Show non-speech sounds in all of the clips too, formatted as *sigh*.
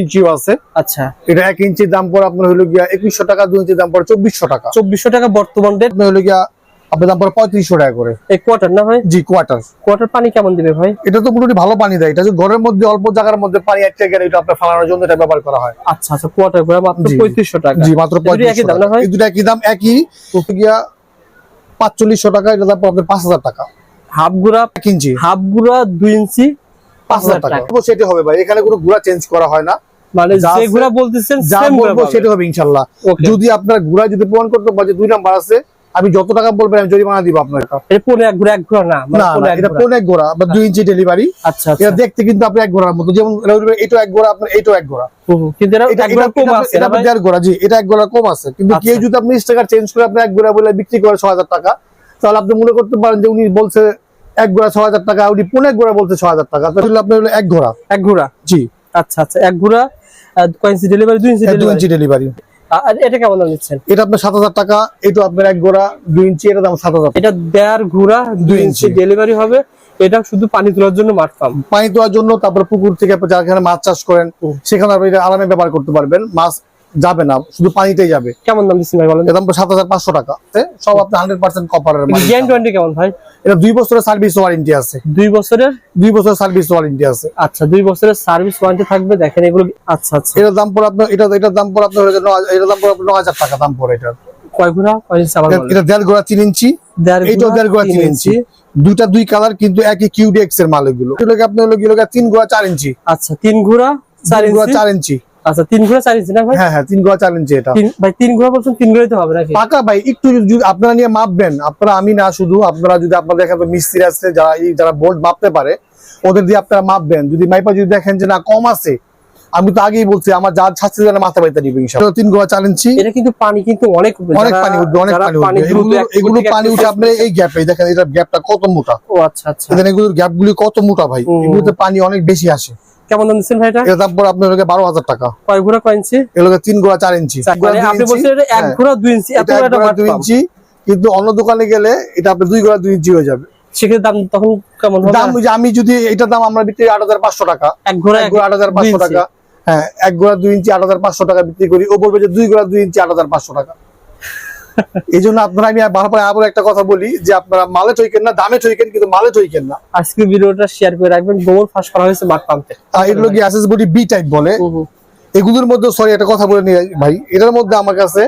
ইঞ্চিও আছে। আচ্ছা। এটা এক ইঞ্চির দাম পড়ে আপনার হলো গিয়া একুশশো টাকা দুই ইঞ্চির দাম পড়ে চব্বিশশো টাকা। চব্বিশশো টাকা বর্তমান রেট হলো গিয়া আপনার দাম পড়ে পঁয়ত্রিশশো টাকা করে। এই কোয়ার্টার না ভাই? জি কোয়ার্টার কোয়ার্টার পানি কেমন দিবে ভাই? এটা তো মোটামুটি ভালো পানি দেয়। এটা যে ঘরের মধ্যে অল্প জায়গার মধ্যে পানি আটকে গেলে এটা আপনার ফালানোর জন্য এটা ব্যবহার করা হয়। আচ্ছা আচ্ছা কোয়ার্টার করে মাত্র পঁয়ত্রিশশো টাকা। জি মাত্র পঁয়ত্রিশশো টাকা। এই দুটো একই দাম একই গিয়া পাঁচচল্লিশশো টাকা এটা দাম আপনার পাঁচ হাজার টাকা। হাফ গুড়া এক ইঞ্চি। হাফ গুড়া দুই ইঞ্চি পাঁচ হাজার টাকা। সেটা হবে ভাই এখানে কোনো গুড়া চেঞ্জ করা হয় না। মানে যে আছে- বলতেছেন যা বলব সেটা হবে ইনশাল্লাহ। যদি আপনার গুড়া যদি প্রমাণ করতে পারে দুই নাম্বার আছে আমি যত টাকা বলবেন আমি জরিমানা দিব আপনার পনেরো এক না মানে বা দুই ইঞ্চি ডেলিভারি আচ্ছা এটা আচ্ছা দেখতে কিন্তু আপনি এক গোড়ার মতো। যেমন এটা এক গোড়া আপনার এটাও এক। কিন্তু এটা এক এটা- কম এটা- আছে। কিন্তু আচ্ছা। কেউ যদি আপনি স্টিকার চেঞ্জ করে আপনি এক গোড়া বলে বিক্রি করে ছ হাজার টাকা তাহলে আপনি মনে করতে পারেন যে উনি বলছে এক গোড়া ছ হাজার টাকা উনি পনেরো এক গোড়া বলছে ছ হাজার টাকা। তাহলে আপনার হলো এক গোড়া এক গুড়া জি। আচ্ছা আচ্ছা এক গুড়া আহ, ডেলিভারি দুই ইঞ্চি দুই ইঞ্চি ডেলিভারি এটা কেমন দাম নিচ্ছেন? এটা আপনার সাত হাজার টাকা এটা আপনার এক গোড়া দুই ইঞ্চি এটা দাম সাত হাজার এটা দেড় ঘুরা দুই ইঞ্চি। ডেলিভারি হবে। এটা শুধু পানি তোলার জন্য মাঠ পাম্প পানি দেওয়ার জন্য তারপর পুকুর থেকে যেখানে মাছ চাষ করেন সেখানে আপনি এটা আরামে ব্যবহার করতে পারবেন। মাছ যাবে না শুধু পানিতেই যাবে। কেমন দাম দিচ্ছেন ভাই বলেন? দাম সাত হাজার পাঁচশো টাকা। সব আপনি হান্ড্রেড পার্সেন্ট কপারের গ্যান টোয়েন্টি কেমন ভাই? এটা দুই বছরের সার্ভিস ওয়ারেন্টি আছে। দুই বছরের? দুই বছরের সার্ভিস ওয়ারেন্টি আছে। আচ্ছা দুই বছরের সার্ভিস ওয়ারেন্টি থাকবে দেখেন এগুলো আচ্ছা আচ্ছা। এটার দাম পড়ে আপনার এটা এটার দাম পড়ে আপনার ন- এটার দাম পড়ে আপনার নয় হাজার টাকা দাম পড়ে এটার। কয় কয় ইঞ্চি এটা- দেড় গোড়া তিন ইঞ্চি। এইটাও দেড় গোড়া তিন ইঞ্চি। দুইটা দুই কালার কিন্তু একই কিউডিএক্স এর মাল এগুলো। আপনার হলো গিয়ে তিন গোড়া চার ইঞ্চি। আচ্ছা তিন ঘুরা চার ইঞ্চি। চার ইঞ্চি। আচ্ছা তিন ঘুরা চার ইঞ্চি না ভাই? হ্যাঁ হ্যাঁ তিন গোড়া চার ইঞ্চি এটা। তিন ভাই তিন ঘুরা বলছেন তিন ঘুরাই তো হবে নাকি? পাকা ভাই একটু আপনারা নিয়ে মাপবেন আপনারা আমি না শুধু আপনারা যদি আপনাদের এখানে মিস্ত্রি আছে যারা যারা বোল্ট মাপতে পারে ওদের দিয়ে আপনারা মাপবেন। যদি মাইপা যদি দেখেন যে না কম আছে আমি তো আগেই বলছি আমার যা ছাত্রী যেন মাথা নিবে ইনশাআল্লাহ। তিন গোয়া ইঞ্চি। এটা কিন্তু পানি কিন্তু অনেক অনেক পানি উঠবে অনেক পানি উঠবে। এগুলো পানি উঠে আপনার এই গ্যাপে দেখেন এটা গ্যাপটা কত মোটা। ও আচ্ছা আচ্ছা। এগুলোর গ্যাপ গুলি কত মোটা ভাই? এগুলোতে পানি অনেক বেশি আসে। কেমন দাম দিচ্ছেন ভাই এটা এর দাম পড়ে আপনার বারো হাজার টাকা। কয় ঘুরা কয় ইঞ্চি? এগুলো তিন গোড়া চার ইঞ্চি। চার- গোড়া মানে দুই আপনি বলছেন এটা এক হ্যাঁ। ঘুরা দুই ইঞ্চি। এত এটা এক বড় একটা গোড়া মাঠ দুই পাম্প। ইঞ্চি। কিন্তু অন্য দোকানে গেলে এটা আপনার দুই গোড়া দুই ইঞ্চি হয়ে যাবে। সেক্ষেত্রে দাম তখন কেমন হবে? দাম আমি যদি এটার দাম আমরা বিক্রি আট হাজার পাঁচশো টাকা। এক ঘোড়া এক হাজার পাঁচশো টাকা। হ্যাঁ এক গোড়া দুই ইঞ্চি আট হাজার পাঁচশো টাকা বিক্রি করি। ও বলবে যে দুই গোড়া দুই ইঞ্চি আট হাজার পাঁচশো টাকা। এই জন্য আপনারা আমি বারবার আবার একটা কথা বলি যে আপনারা মালে ঠইকেন না দামে ঠইকেন কিন্তু মালে ঠইকেন না। আজকে ভিডিওটা শেয়ার করে রাখবেন গোবর ফাঁস করা হয়েছে মাঠ পাম্পে এগুলো কি অ্যাসেস বডি বি টাইপ বলে? এগুলোর মধ্যে সরি একটা কথা বলে নিয়ে ভাই এটার মধ্যে আমার কাছে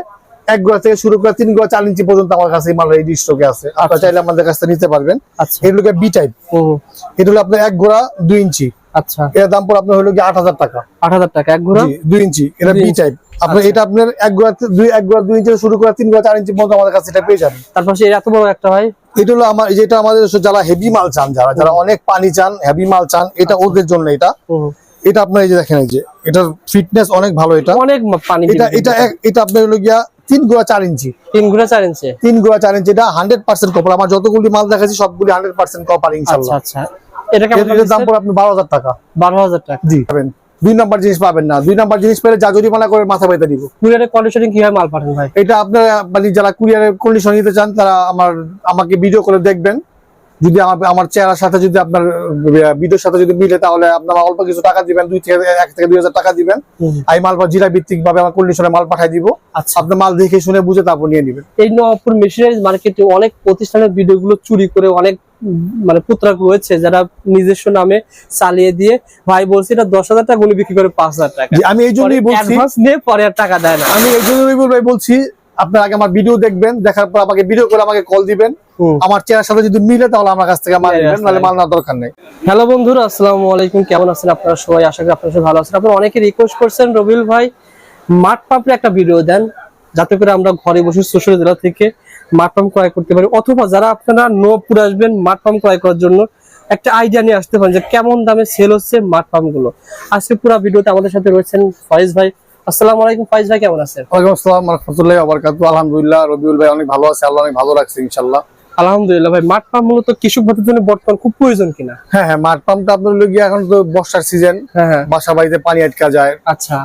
এক গোড়া থেকে শুরু করে তিন গোড়া চার ইঞ্চি পর্যন্ত আমার কাছে এই মাল এই স্টকে আছে। আপনারা চাইলে আমাদের কাছ থেকে নিতে পারবেন। আচ্ছা। এগুলোকে বি টাইপ এটা হলো আপনার এক গোড়া দুই ইঞ্চি। আচ্ছা। এর দাম পড়ে আপনার হলো কি আট হাজার টাকা। আট হাজার টাকা এক ঘোড়া? দুই ইঞ্চি। এটা বি টাইপ আপনার আচ্ছা। এটা আপনার এক গোড়া দুই এক গোড়া দুই ইঞ্চি শুরু করে তিন গোড়া চার ইঞ্চি পর্যন্ত আমাদের কাছে এটা পেয়ে যাবেন। তারপর সে এত বড় একটা ভাই এটা হলো আমার যেটা আমাদের যারা হেভি মাল চান যারা যারা অনেক পানি চান হেভি মাল চান এটা আচ্ছা। ওদের জন্য এটা। এটা আপনার এই যে দেখেন এই যে এটার ফিটনেস অনেক ভালো এটা। অনেক পানি এটা এটা এটা আপনার হলো গিয়া তিন গোড়া চার ইঞ্চি। তিন ঘোড়া চার ইঞ্চি। তিন গোড়া চার ইঞ্চি এটা হান্ড্রেড পার্সেন্ট কপার আমার যতগুলি মাল দেখাচ্ছি সবগুলি হান্ড্রেড পার্সেন্ট কপার আচ্ছা ইনশাল্লাহ আচ্ছা। এটা কেমন দাম পড়ে আপনি বারো হাজার টাকা। বারো হাজার টাকা। জি পাবেন। দুই নাম্বার জিনিস পাবেন না। দুই নাম্বার জিনিস পেলে যা জরিমানা করে মাথা পাইতে দিব কুরিয়ারের কন্ডিশনিং কীভাবে মাল পাঠান ভাই? এটা আপনারা মানে যারা কুরিয়ারের কন্ডিশন নিতে চান তারা আমার আমাকে ভিডিও করে দেখবেন। যদি আমার আমার চেহারার সাথে যদি আপনার ভিডিওর সাথে যদি মিলে তাহলে আপনারা অল্প কিছু টাকা দিবেন দুই থেকে এক থেকে দুই হাজার টাকা দিবেন। আমি মাল জিরা ভিত্তিক ভাবে আমার কন্ডিশনে মাল পাঠিয়ে দিব। আচ্ছা। আপনার মাল দেখে শুনে বুঝে তারপর নিয়ে নেবেন। এই নবাবপুর মেশিনারিজ মার্কেটে অনেক প্রতিষ্ঠানের ভিডিওগুলো চুরি করে অনেক মানে পুত্রাক রয়েছে যারা নিজস্ব নামে চালিয়ে দিয়ে ভাই বলছে এটা দশ হাজার টাকা উনি বিক্রি করে পাঁচ হাজার টাকা। আমি এই জন্যই বলছি পরে আর টাকা দেয় না। আমি এই জন্যই বলছি আপনার আগে আমার ভিডিও দেখবেন দেখার পর আমাকে ভিডিও করে আমাকে কল দিবেন। আমার চেহারার সাথে যদি মিলে তাহলে আমার কাছ থেকে মাল হ্যাঁ, নেবেন নাহলে মাল নেওয়ার দরকার নেই। হ্যালো বন্ধুরা আসসালামু আলাইকুম। কেমন আছেন আপনারা সবাই? আশা করি আপনারা সবাই ভালো আছেন। আপনারা অনেকে রিকোয়েস্ট করছেন রবিউল ভাই মাঠ পাম্পের একটা ভিডিও দেন যাতে করে আমরা ঘরে বসে সোশ্যাল জেলা থেকে মাঠ পাম্প ক্রয় করতে পারি। অথবা যারা আপনারা নপুর আসবেন মাঠ পাম্প ক্রয় করার জন্য একটা আইডিয়া নিয়ে আসতে পারেন যে কেমন দামে সেল হচ্ছে মাঠ পাম্পগুলো। আজকে পুরো ভিডিওতে আমাদের সাথে রয়েছেন ফয়েজ ভাই। আসসালামু আলাইকুম ফয়েজ ভাই কেমন আছেন? ওয়ালাইকুম আসসালাম রহমতুল্লাহ আবরকাতু আলহামদুলিল্লাহ রবিউল ভাই অনেক ভালো আছে আল্লাহ অনেক ভালো রাখছে ইনশাল্লাহ আলহামদুলিল্লাহ ভাই মাঠ পাম্প মূলত কৃষক ভাতের জন্য বর্তমান খুব প্রয়োজন কিনা? হ্যাঁ হ্যাঁ মাঠ পাম্পটা আপনার এখন তো বর্ষার সিজন হ্যাঁ হ্যাঁ। বাসা বাড়িতে পানি আটকা যায়। আচ্ছা।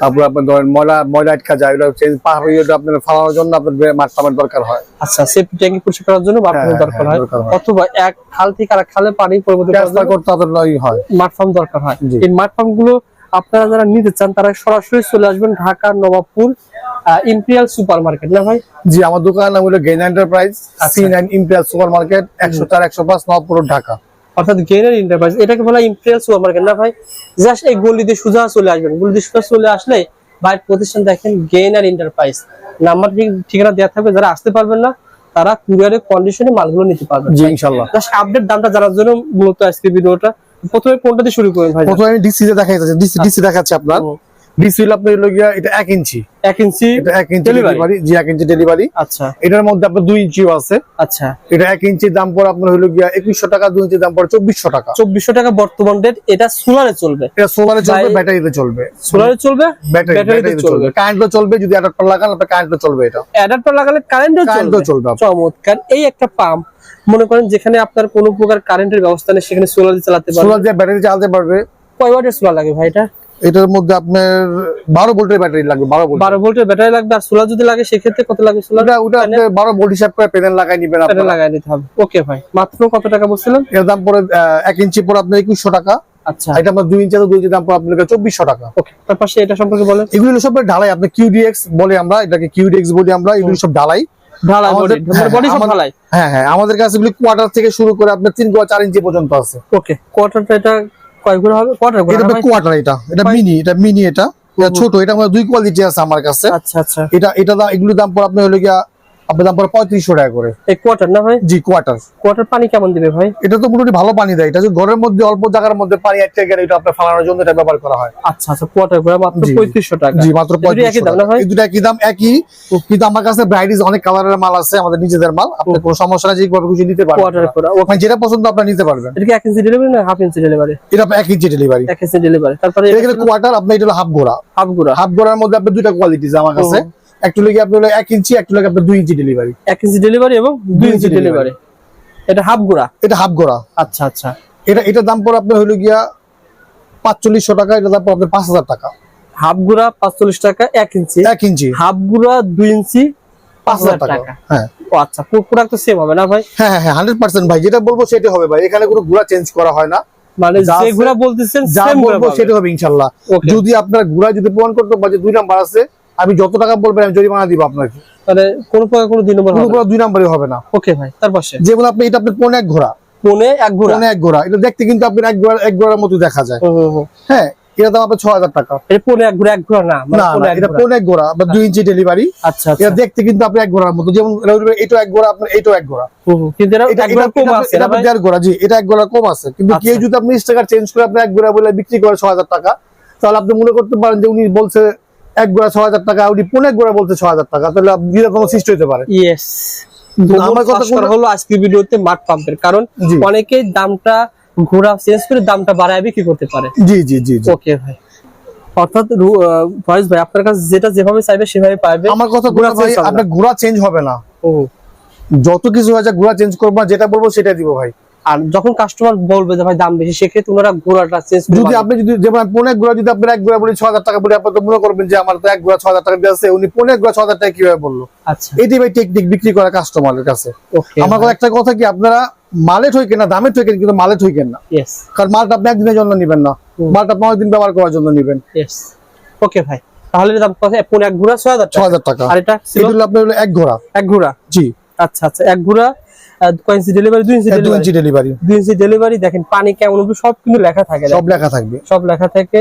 তারপর আপনার ধরেন ময়লা ময়লা আটকা যায় ওটা হচ্ছে পাহাড়ি আপনার ফালানোর জন্য আপনার মাঠ পাম্পের দরকার হয়। আচ্ছা সেফটি ট্যাঙ্কি পরিষ্কার করার জন্য মাঠ হ্যাঁ, দরকার হ্যাঁ, অথবা এক খাল থেকে আরেক খালে পানি পরিবর্তন করতে আপনার হয়। মাঠ পাম্প দরকার হয়। এই মাঠ পাম্পগুলো আপনারা যারা নিতে চান তারা সরাসরি চলে আসবেন Dhaka Nawabpur imperial super market না ভাই? জি আমার দোকানের নাম হলো gain enterprise. C nine imperial super market একশো চার একশো পাঁচ নবপুর ঢাকা। অর্থাৎ গেনার এন্টারপ্রাইজ এটাকে বলা ইম্পিরিয়াল সুপার মার্কেট না ভাই? জাস্ট এই গলিতে সোজা চলে আসবেন। গলিতে সোজা চলে আসলে ভাইয়ের প্রতিষ্ঠান দেখেন গেনার এন্টারপ্রাইজ নাম্বার ঠিকানা দেওয়া থাকবে যারা আসতে পারবেন না তারা কুরিয়ারের কন্ডিশনে মালগুলো নিতে পারবেন। জি ইনশাল্লাহ। জাস্ট আপডেট দামটা জানার জন্য মূলত আজকে ভিডিওটা। প্রথমে কোনটা দিয়ে শুরু করেন ভাই প্রথমে আমি ডিসি তে দেখা যাচ্ছে ডিসি ডিসি দেখাচ্ছে আপনার। ডিসি আপনার এটা ইঞ্চি। ইঞ্চি এটা ইঞ্চি ডেলিভারি জি এক ইঞ্চি ডেলিভারি আচ্ছা। এটার মধ্যে আপনার ইঞ্চিও আছে। আচ্ছা। এটা দাম পড়ে আপনার হলো গিয়া একুশশো টাকা দুই ইঞ্চির দাম পড়ে টাকা। টাকা বর্তমান রেট এটা সোলারে চলবে। এটা সোলারে চলবে ব্যাটারিতে চলবে। সোলারে চলবে? ব্যাটারিতে ব্যাটারিতে চলবে। চলবে। কারেন্টও চলবে যদি অ্যাডাপ্টার লাগান আপনার কারেন্টও চলবে এটা। অ্যাডাপ্টার লাগালে কারেন্টও চলবে। চলবে চমৎকার। এই একটা পাম্প মনে করেন যেখানে আপনার কোনো প্রকার কারেন্টের ব্যবস্থা নেই সেখানে সোলার চালাতে সোলার দিয়ে ব্যাটারি চালাতে পারবে। কয় ওয়াটের সোলার লাগে ভাই এটা? এটার মধ্যে আপনার বারো ভোল্টের ব্যাটারি লাগবে বারো ভোল্ট বারো ভোল্টের ব্যাটারি লাগবে আর সোলার যদি লাগে সেক্ষেত্রে কত লাগবে সোলার? ওটা বারো ভোল্ট হিসাব করে প্যানেল লাগাই নিবেন প্যানেল লাগাই নিতে হবে। ওকে ভাই। মাত্র কত টাকা বলছিলেন? এর দাম আহ, এক ইঞ্চি পরে আপনার একুশশো টাকা। আচ্ছা। এটা দুই ইঞ্চি আছে, দুই ইঞ্চি দাম পড়ে আপনার চব্বিশশো টাকা। ওকে তার পাশে এটা সম্পর্কে বলেন। এগুলো সব ঢালাই আপনি কিউডিএক্স বলে আমরা এটাকে কিউডিএক্স বলি আমরা এগুলো সব ঢালাই। ঢালাই আমাদের- হ্যাঁ, ঢালাই? হ্যাঁ হ্যাঁ আমাদের কাছে কোয়ার্টার থেকে শুরু করে আপনার তিন কোয়া চার ইঞ্চি পর্যন্ত আছে। ওকে কোয়ার্টারটা এটা কয় হবে কোয়ার্টার এটা কোয়ার্টার এটা। এটা মিনি এটা মিনি এটা। ছোট এটা দুই কোয়ালিটি আছে আমার কাছে। আচ্ছা আচ্ছা। এটা এটা দাম এগুলোর দাম পর আপনার হলো গিয়া আপনার দাম পড়ে পঁয়ত্রিশশো টাকা করে। এই কোয়ার্টার না ভাই? জি কোয়ার্টার কোয়ার্টার পানি কেমন দিবে ভাই? এটা তো মোটামুটি ভালো পানি দেয়। এটা ঘরের মধ্যে অল্প জায়গার মধ্যে পানি আটকে গেলে এটা আপনার ফালানোর জন্য এটা ব্যবহার করা হয়। আচ্ছা আচ্ছা কোয়ার্টার ঘুরে মাত্র জি, জি। পঁয়ত্রিশশো টাকা। জি মাত্র এই দুটো একই দাম না ভাই? এই দুটো একই কিন্তু আমার কাছে ভ্যারাইটিস অনেক কালারের মাল আছে আমাদের নিজেদের মাল। আপনি কোনো সমস্যা যেভাবে নিতে পারবেন। কোয়ার্টার মানে যেটা পছন্দ আপনার নিতে পারবেন। এটা কি এক ইঞ্চি ডেলিভারি না হাফ ইঞ্চি ডেলিভারি এটা আপনার এক ইঞ্চি ডেলিভারি এক ইঞ্চি ডেলিভারি তারপরে এটা কোয়ার্টার আপনার এটা হলো হাফ গোড়া। হাফ হাফ গোড়ার মধ্যে দুইটা কোয়ালিটিস আমার কাছে। একটু লেগে আপনার এক ইঞ্চি একটু লেগে আপনার দুই ইঞ্চি ডেলিভারি এক ইঞ্চি ডেলিভারি এবং দুই ইঞ্চি ডেলিভারি এটা হাফ ঘুরা এটা হাফ গোড়া। আচ্ছা আচ্ছা। এটা এটার দাম পড়ে আপনার হলো গিয়া পাঁচচল্লিশশো টাকা এটা দাম পড়ে আপনার পাঁচ হাজার টাকা। হাফ গুড়া পাঁচচল্লিশ টাকা এক ইঞ্চি এক ইঞ্চি হাফ গুড়া দুই ইঞ্চি পাঁচ হাজার টাকা। হ্যাঁ। ও আচ্ছা প্রোডাক্ট তো সেম হবে না ভাই? হ্যাঁ হ্যাঁ হ্যাঁ হান্ড্রেড পার্সেন্ট ভাই যেটা বলব সেটা হবে ভাই। এখানে কোনো গুড়া চেঞ্জ করা হয় না। মানে যা যে গুড়া বলতেছেন যা বলব সেটা হবে ইনশাল্লাহ। যদি আপনার গুড়া যদি প্রমাণ করতে পারে যে দুই নাম্বার আছে আমি যত টাকা বলবেন আমি জরিমানা দিব আপনাকে। তাহলে কোন প্রকার কোনো দুই নম্বর কোনো দুই নাম্বারই হবে না। ওকে ভাই তার পাশে? যেমন আপনি এটা আপনার পনে এক ঘোড়া। পনে এক গুড়া পনে এক ঘোড়া। এটা দেখতে কিন্তু আপনার এক ঘোড়া এক ঘোড়ার মতো দেখা যায়। হ্যাঁ এটা দাম আপনার ছ হাজার টাকা। এটা পনে এক গুড়া এক গুড়া না মানে না এটা। পনে এক ঘোড়া বা দুই ইঞ্চি ডেলিভারি আচ্ছা এটা আচ্ছা দেখতে কিন্তু আপনি এক ঘোড়ার মতো। যেমন এটা এক ঘোড়া আপনার এটাও এক ঘোড়া। কিন্তু এটা এটা কম আছে এটা দেড় ঘোড়া জি এটা এক ঘোড়া কম আছে। কিন্তু আচ্ছা। কেউ যদি আপনি স্টিকার চেঞ্জ করে আপনি এক ঘোড়া বলে বিক্রি করে ছ হাজার টাকা তাহলে আপনি মনে করতে পারেন যে উনি বলছে এক গোড়া ছ হাজার টাকা উনি পনেরো গোড়া বলতে ছ হাজার টাকা তাহলে কোনো সৃষ্টি হতে পারে। ইয়েস আমার কথা হলো আজকের ভিডিওতে মাঠ পাম্পের কারণ জি। অনেকেই দামটা ঘোড়া চেঞ্জ করে দামটা বাড়ায় বিক্রি করতে পারে। জি জি জি ওকে ভাই। অর্থাৎ ফয়েজ ভাই আপনার কাছে যেটা যেভাবে চাইবে সেভাবে পাবে আমার কথা ঘোড়া ভাই। আপনার ঘোড়া চেঞ্জ হবে না। ও, যত কিছু হয়েছে ঘোড়া চেঞ্জ করব না, যেটা বলব সেটা দিব ভাই। আর যখন কাস্টমার বলবে যে ভাই দাম বেশি সেক্ষেত্রে ওনারা ঘোড়াটা চেঞ্জ যদি আপনি যদি যেমন পনেরো গোড়া যদি আপনার এক গোড়া বলি ছ হাজার টাকা বলে আপনি তো মনে করবেন যে আমার তো এক গোড়া ছ হাজার টাকা দিয়ে আছে। উনি পনেরো গোড়া ছ হাজার টাকা কীভাবে বলল? আচ্ছা। এটি ভাই টেকনিক বিক্রি করা কাস্টমারের কাছে। ওকে আমার একটা কথা কি আপনারা মালে ঠইকেন না দামে ঠইকেন কিন্তু মালে ঠইকেন না। কারণ মালটা আপনি একদিনের জন্য নিবেন না। মালটা আপনি অনেকদিন ব্যবহার করার জন্য নিবেন। ওকে ভাই। তাহলে দাম কত? পনেরো এক ঘোড়া ছয় হাজার ছ টাকা হাজার টাকা। আর এটা আপনার এক ঘোড়া। এক ঘোড়া? জি। আচ্ছা আচ্ছা। এক ঘোড়া ইঞ্চি ডেলিভারি দুই ইঞ্চি দু ডেলিভারি ইঞ্চি ডেলিভারি দুই ইঞ্চি ডেলিভারি দেখেন পানি কেমন সব কিন্তু লেখা থাকে। সব লেখা থাকবে। সব লেখা থাকে।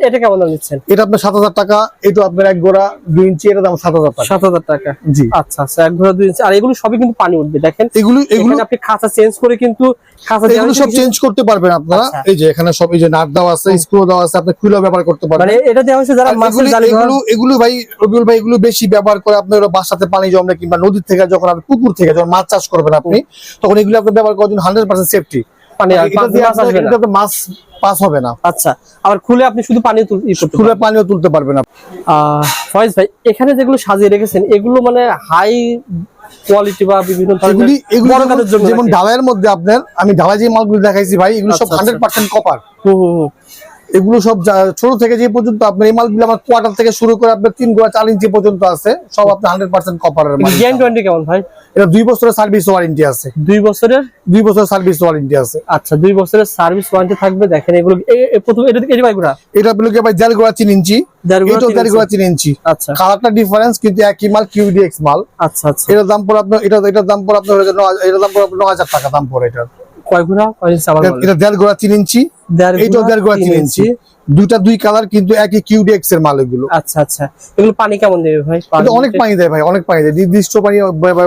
এটা কেমন দাম নিচ্ছেন? এটা আপনার সাত হাজার টাকা এটা আপনার এক গোড়া দুই ইঞ্চি এটা দাম সাত হাজার টাকা। সাত হাজার টাকা? জি। আচ্ছা আচ্ছা এক ঘোড়া দুই ইঞ্চি। আর এগুলো সবই কিন্তু পানি উঠবে দেখেন। এগুলো এগুলো আপনি খাঁচা চেঞ্জ করে কিন্তু খাঁচা এগুলো সব চেঞ্জ করতে পারবেন আপনারা। আচ্ছা। এই যে এখানে সব এই যে নাট দেওয়া আছে স্ক্রু দেওয়া আছে আপনি খুলে ব্যবহার করতে মানে এটা দেওয়া হয়েছে যারা মাছের এগুলি- এগুলো এগুলো ভাই রবিউল ভাই এগুলো বেশি ব্যবহার করে ওরা বাসাতে পানি জমলে কিংবা নদীর থেকে যখন আপনি পুকুর থেকে যখন মাছ চাষ করবেন আপনি তখন এগুলো আপনি ব্যবহার করার জন্য হান্ড্রেড পার্সেন্ট সেফটি পানি মাছ এটাতে পাস হবে না। আচ্ছা আবার খুলে আপনি শুধু পানি খুলে পানিও তুলতে পারবেন আহ, ফয়েজ ভাই এখানে যেগুলো সাজিয়ে রেখেছেন এগুলো মানে হাই কোয়ালিটি বা বিভিন্ন যেমন-? ঢালাইয়ের মধ্যে আপনার আমি ঢালাই যে মালগুলো দেখাইছি ভাই এগুলো সব আচ্ছা, হান্ড্রেড পার্সেন্ট কপার। এগুলো সব ছোট থেকে যে পর্যন্ত আপনার এই মালগুলো আমার কোয়ার্টার থেকে শুরু করে আপনার তিন গোড়া চার ইঞ্চি পর্যন্ত আছে সব আপনার হান্ড্রেড পার্সেন্ট কপারের মাল গ্যারান্টি কেমন ভাই? এটা দুই বছরের সার্ভিস ওয়ারেন্টি আছে। দুই বছরের? দুই বছরের সার্ভিস ওয়ারেন্টি আছে। আচ্ছা দুই বছরের সার্ভিস ওয়ারেন্টি থাকবে দেখেন এগুলো প্রথম এটা এই বাইকগুলা এটা আপনাকে ভাই দেড় গোড়া তিন ইঞ্চি। গোড়া, তিন ইঞ্চি। গোড়া তিন ইঞ্চি। আচ্ছা। কালারটা ডিফারেন্স কিন্তু একই মাল কিউডিএক্স মাল। আচ্ছা আচ্ছা। এটার দাম পড়ে আপনার এটা এটার দাম পড়ে আপনার এটার দাম পড়ে আপনার ন হাজার টাকা দাম পড়ে এটার। কয় ঘোড়া? কয় ইঞ্চি আমার এটা- দেড় গোড়া তিন ইঞ্চি দেড় ঘোড়া, তিন তিন ইঞ্চি। দুইটা দুই কালার কিন্তু একই কিউডিএক্স এর মাল এগুলো। আচ্ছা আচ্ছা। এগুলো পানি কেমন দেবে ভাই? কিন্তু অনেক পানি দেয় ভাই অনেক পানি দেয়। নির্দিষ্ট পানি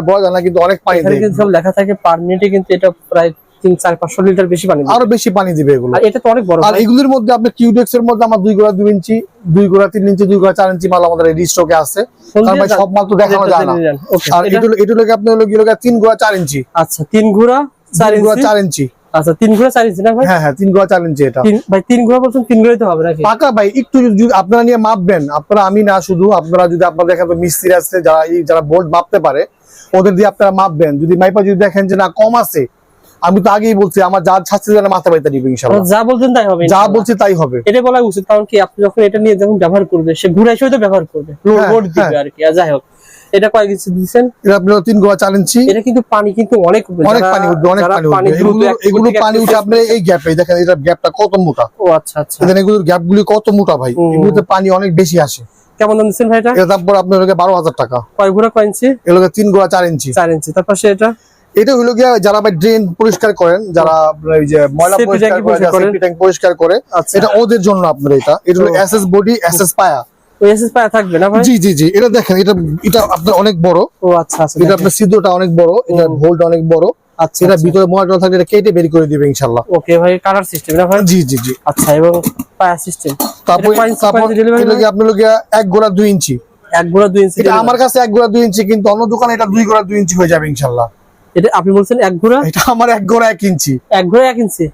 বলা যায় না কিন্তু অনেক পানি দেয়। কিন্তু সব লেখা থাকে পার মিনিটে কিন্তু এটা প্রায় তিন চার পাঁচশো লিটার বেশি পানি আরও বেশি পানি দিবে এগুলো। এটা তো অনেক বড় আর এগুলোর মধ্যে আপনার কিউডেক্স এর মধ্যে আমার দুই গোড়া দুই ইঞ্চি দুই গোড়া তিন ইঞ্চি দুই গোড়া চার ইঞ্চি মাল আমাদের রেডি স্টকে আছে। ভাই সব মাল তো দেখানো যায় না। আর এগুলো এগুলো আপনি হলো গিয়ে তিন গোড়া চার ইঞ্চি। আচ্ছা তিন ঘোড়া গোড়া চার ইঞ্চি? আচ্ছা তিন ঘোড়া চার ইঞ্চি না ভাই? হ্যাঁ হ্যাঁ তিন গোড়া চার ইঞ্চি এটা। ভাই তিন ঘোড়া বলছেন তিন ঘোড়াই তো হবে নাকি? পাকা ভাই একটু আপনারা নিয়ে মাপবেন আপনারা আমি না শুধু আপনারা যদি আপনাদের এখানে মিস্ত্রি আছে যারা এই যারা বোল্ট মাপতে পারে ওদের দিয়ে আপনারা মাপবেন। যদি মাইপা যদি দেখেন যে না কম আছে আমি তো আগেই বলছি আমার যা ছাড়ছে যেন মাথা দিবে ইনশাল্লাহ যা বলছেন তাই হবে যা। বলছি তাই হবে। এটা বলা উচিত কারণ কি আপনি যখন এটা নিয়ে যখন ব্যবহার করবে সে ঘুরে এসেও তো ব্যবহার করবে। লোড হ্যাঁ, দিবে হ্যাঁ। আর কি যাই হোক। এটা কয় ইঞ্চি দিচ্ছেন এটা আপনার তিন গোয়া চার ইঞ্চি। এটা কিন্তু পানি কিন্তু অনেক অনেক পানি উঠবে অনেক পানি উঠবে। এগুলো পানি উঠে আপনি এই গ্যাপে দেখেন এটা গ্যাপটা কত মোটা। ও আচ্ছা আচ্ছা। দেখেন এগুলোর গ্যাপ গুলি কত মোটা ভাই? এগুলোতে পানি অনেক বেশি আসে। কেমন দাম দিচ্ছেন ভাই এটা? এর দাম পড়ে আপনার বারো হাজার টাকা। কয় ঘোড়া কয় ইঞ্চি? এগুলো তিন গোয়া চার ইঞ্চি। চার ইঞ্চি। তার পাশে এটা? এটা হলো গিয়া যারা ভাই ড্রেন পরিষ্কার করেন যারা এই যে ময়লা পরিষ্কার করে পরিষ্কার করে। পরিষ্কার করে আচ্ছা। এটা ওদের জন্য আপনার এটা। এটা হলো। এসএস বডি এসএস পায়া। ওই পায়া থাকবে না ভাই? জি জি জি। এটা দেখেন এটা এটা আপনার অনেক বড়। ও আচ্ছা আচ্ছা এটা আপনার সিদ্ধটা অনেক বড় এটা ভোল্ট অনেক বড়। আচ্ছা এটা। ভিতরে মোটর থাকলে এটা কেটে বের করে দিবে ইনশাল্লাহ ওকে ভাই কাটার সিস্টেম না ভাই? জি জি জি। এবং পায়া সিস্টেম তারপর এটা কয় ইঞ্চি- তারপর কয় ইঞ্চি এটা কি আপনার লোক এক গোড়া দুই ইঞ্চি? এক ঘোড়া দুই ইঞ্চি এটা আমার কাছে এক গোড়া দুই ইঞ্চি কিন্তু অন্য দোকানে এটা দুই গোড়া দুই ইঞ্চি হয়ে যাবে ইনশাল্লাহ এটা আপনি বলছেন এক ঘোড়া এটা আমার এক গোড়া এক ইঞ্চি। এক ঘোড়া এক ইঞ্চি?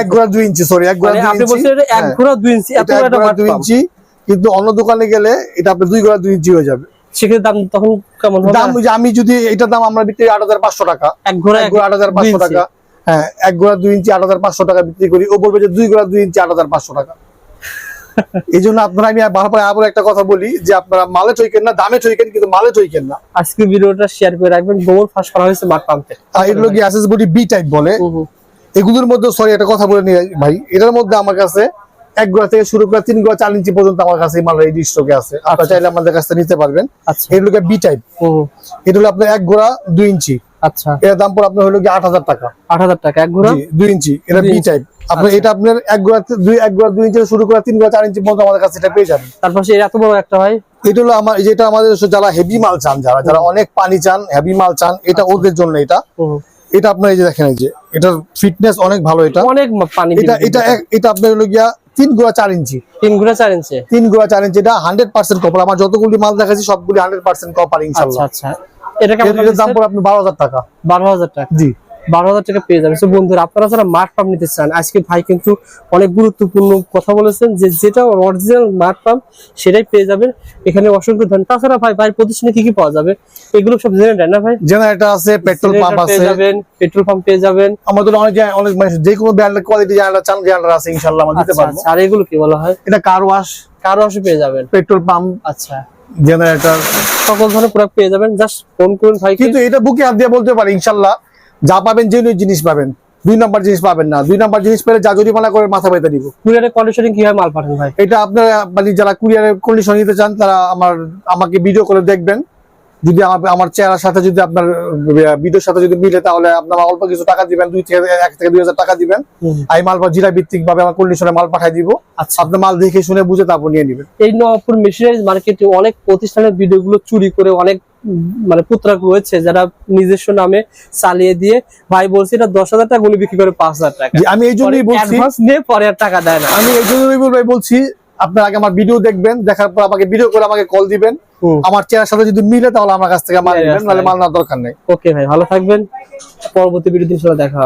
এক গোড়া দুই ইঞ্চি সরি এক গোড়া মানে আপনি বলছেন এক হ্যাঁ, ঘোড়া দুই ইঞ্চি এত দুই ইঞ্চি। কিন্তু অন্য দোকানে গেলে এটা আপনার দুই গোড়া দুই ইঞ্চি হয়ে যাবে। সেক্ষেত্রে দাম তখন কেমন দাম আমি যদি এটার দাম আমরা বিক্রি আট হাজার পাঁচশো টাকা। এক ঘোড়া আট হাজার দুই পাঁচশো ইঞ্চি। টাকা। হ্যাঁ এক গোড়া দুই ইঞ্চি আট হাজার পাঁচশো টাকা বিক্রি করি। ও বলবে যে দুই গোড়া দুই ইঞ্চি আট হাজার পাঁচশো টাকা। *laughs* এই জন্য আপনারা আমি বারবার আবার একটা কথা বলি যে আপনারা মালে চইকেন না দামে চইকেন কিন্তু মালে চইকেন না। আজকে ভিডিওটা শেয়ার করে রাখবেন। গোবর ফাঁস করা হয়েছে মাঠ পাম্পে। আর এগুলো কি অ্যাসেস বডি বি টাইপ বলে? এগুলোর মধ্যে সরি একটা কথা বলে নিয়ে ভাই। এটার মধ্যে আমার কাছে এক গোড়া থেকে শুরু করে তিন গোড়া চার ইঞ্চি পর্যন্ত আমার কাছে মাল রেডি স্টকে আছে। আপনারা চাইলে আমাদের কাছে নিতে পারবেন। আচ্ছা। এগুলোকে বি টাইপ এটা হলো আপনার এক গোড়া দুই ইঞ্চি। আচ্ছা। এর দাম পড়ে আপনার হলো কি আট হাজার টাকা। আট হাজার টাকা এক ঘোড়া দুই ইঞ্চি। এটা বি টাইপ আপনার আচ্ছা। এটা আপনার এক গোড়া দুই এক গোড়া দুই ইঞ্চি শুরু করে তিন গোড়া চার ইঞ্চি পর্যন্ত আমাদের কাছে এটা পেয়ে যাবেন। তারপর সে এত বড় একটা হয়? এটা হলো আমার যেটা আমাদের যারা হেভি মাল চান যারা যারা অনেক পানি চান হেভি মাল চান এটা ওদের জন্য এটা। এটা আপনার এই যে দেখেন এই যে এটার ফিটনেস অনেক ভালো এটা। অনেক পানি এটা এটা এটা আপনার হলো গিয়া তিন গুড়া চার ইঞ্চি। তিন গুড়া চার ইঞ্চি। তিন গুড়া চার ইঞ্চি এটা হান্ড্রেড পার্সেন্ট কপার আমার যতগুলি মাল দেখাচ্ছি সবগুলি হান্ড্রেড পার্সেন্ট কপার ইনশাল্লাহ। আচ্ছা। এটা দাম পড়ে আপনি বারো হাজার টাকা। বারো হাজার টাকা। জি। বারো হাজার টাকা পেয়ে যাবেন। বন্ধুরা আপনারা যারা মাঠ পাম্প নিতে চান আজকে ভাই কিন্তু অনেক গুরুত্বপূর্ণ কথা বলেছেন যে যেটা অরিজিনাল মাঠ পাম্প সেটাই পেয়ে যাবেন। এখানে অসংখ্য ধন তাছাড়া ভাই ভাই প্রতিষ্ঠানে কি কি পাওয়া যাবে? এগুলো সব জেনে নেন না ভাই? জেনারেটর আছে পেট্রোল পাম্প আছে। যাবেন পেট্রোল পাম্প পেয়ে যাবেন। আমাদের অনেক অনেক মানে যে কোনো ব্র্যান্ডের কোয়ালিটি জেনারেটর চান জেনারেটর আছে ইনশাল্লাহ আমরা দিতে আচ্ছা পারব। আচ্ছা আর এগুলো কি বলা হয়? এটা কার ওয়াশ কারও অসে পেয়ে যাবেন। পেট্রোল পাম্প আচ্ছা। জেনারেটর সকল ধরনের প্রোডাক্ট পেয়ে যাবেন জাস্ট ফোন করুন ভাই কিন্তু এটা বুকে হাত দিয়ে বলতে পারি ইনশাল্লাহ যা পাবেন যে জিনিস পাবেন। দুই নম্বর জিনিস পাবেন না। দুই নম্বর জিনিস পেলে যা জরিমানা করে মাথা পাইতে দিব। কুরিয়ারের কন্ডিশনিং কীভাবে মাল পাঠান ভাই? এটা আপনারা মানে যারা কুরিয়ারের কন্ডিশন নিতে চান তারা আমার আমাকে ভিডিও করে দেখবেন। যদি আমার আমার চেহারার সাথে যদি আপনার ভিডিওর সাথে যদি মিলে তাহলে আপনারা অল্প কিছু টাকা দিবেন দুই থেকে এক থেকে দুই হাজার টাকা দিবেন। আমি মাল জিরা ভিত্তিক ভাবে আমার কন্ডিশনে মাল পাঠাই দিব। আচ্ছা। আপনার মাল দেখে শুনে বুঝে তারপর নিয়ে নিবেন। এই নবাবপুর মেশিনারিজ মার্কেটে অনেক প্রতিষ্ঠানের ভিডিওগুলো চুরি করে অনেক মানে পুত্রাক রয়েছে যারা নিজস্ব নামে চালিয়ে দিয়ে ভাই বলছে এটা দশ হাজার টাকা উনি বিক্রি করে পাঁচ হাজার টাকা। আমি এই জন্যই বলছি পরে আর টাকা দেয় না। আমি এই জন্যই ভাই বলছি আপনার আগে আমার ভিডিও দেখবেন দেখার পর আমাকে ভিডিও করে আমাকে কল দিবেন। আমার চেহারার সাথে যদি মিলে তাহলে আমার কাছ থেকে মাল হ্যাঁ, নেবেন নাহলে মাল নেওয়ার দরকার নেই। ওকে ভাই ভালো থাকবেন। পরবর্তী ভিডিও দিন দেখা হবে।